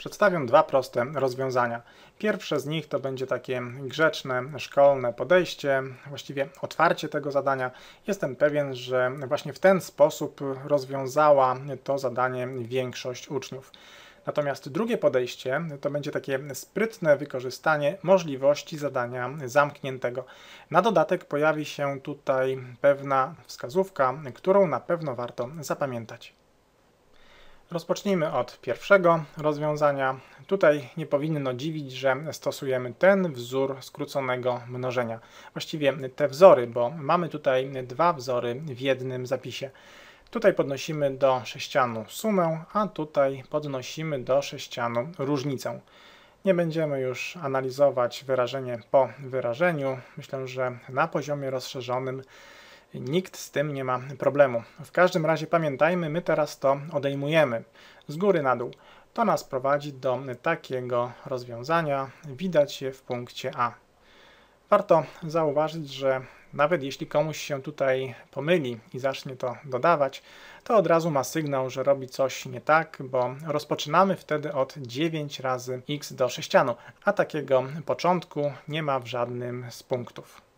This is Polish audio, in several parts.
Przedstawię dwa proste rozwiązania. Pierwsze z nich to będzie takie grzeczne, szkolne podejście, właściwie otwarcie tego zadania. Jestem pewien, że właśnie w ten sposób rozwiązała to zadanie większość uczniów. Natomiast drugie podejście to będzie takie sprytne wykorzystanie możliwości zadania zamkniętego. Na dodatek pojawi się tutaj pewna wskazówka, którą na pewno warto zapamiętać. Rozpocznijmy od pierwszego rozwiązania. Tutaj nie powinno dziwić, że stosujemy ten wzór skróconego mnożenia. Właściwie te wzory, bo mamy tutaj dwa wzory w jednym zapisie. Tutaj podnosimy do sześcianu sumę, a tutaj podnosimy do sześcianu różnicę. Nie będziemy już analizować wyrażenie po wyrażeniu. Myślę, że na poziomie rozszerzonym nikt z tym nie ma problemu. W każdym razie pamiętajmy, my teraz to odejmujemy z góry na dół. To nas prowadzi do takiego rozwiązania. Widać je w punkcie A. Warto zauważyć, że nawet jeśli komuś się tutaj pomyli i zacznie to dodawać, to od razu ma sygnał, że robi coś nie tak, bo rozpoczynamy wtedy od 9 razy x do sześcianu, a takiego początku nie ma w żadnym z punktów.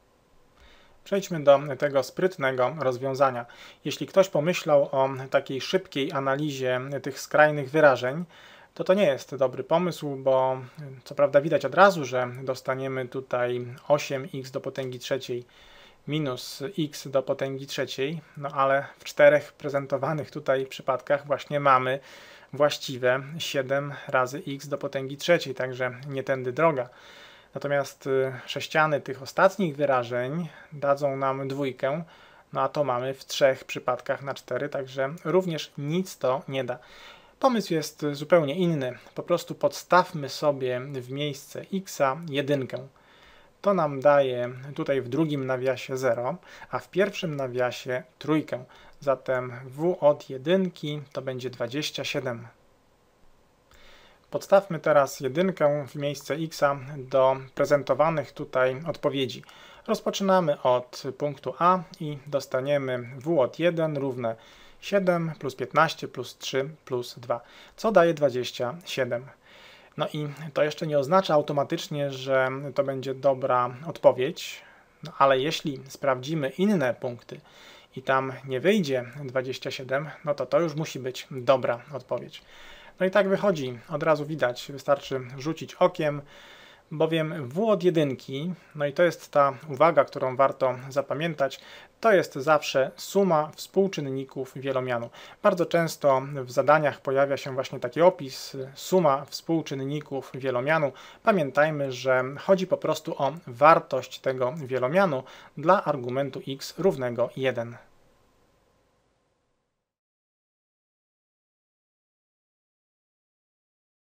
Przejdźmy do tego sprytnego rozwiązania. Jeśli ktoś pomyślał o takiej szybkiej analizie tych skrajnych wyrażeń, to to nie jest dobry pomysł, bo co prawda widać od razu, że dostaniemy tutaj 8x do potęgi trzeciej minus x do potęgi trzeciej, no ale w czterech prezentowanych tutaj przypadkach właśnie mamy właściwe 7 razy x do potęgi trzeciej, także nie tędy droga. Natomiast y, sześciany tych ostatnich wyrażeń dadzą nam dwójkę, no a to mamy w trzech przypadkach na cztery, także również nic to nie da. Pomysł jest zupełnie inny. Po prostu podstawmy sobie w miejsce x jedynkę. To nam daje tutaj w drugim nawiasie 0, a w pierwszym nawiasie trójkę. Zatem w od jedynki to będzie 27. Podstawmy teraz jedynkę w miejsce x do prezentowanych tutaj odpowiedzi. Rozpoczynamy od punktu A i dostaniemy w od 1 równe 7 plus 15 plus 3 plus 2, co daje 27. No i to jeszcze nie oznacza automatycznie, że to będzie dobra odpowiedź, no ale jeśli sprawdzimy inne punkty i tam nie wyjdzie 27, no to to już musi być dobra odpowiedź. No i tak wychodzi, od razu widać, wystarczy rzucić okiem, bowiem W od jedynki, no i to jest ta uwaga, którą warto zapamiętać, to jest zawsze suma współczynników wielomianu. Bardzo często w zadaniach pojawia się właśnie taki opis, suma współczynników wielomianu. Pamiętajmy, że chodzi po prostu o wartość tego wielomianu dla argumentu x równego 1.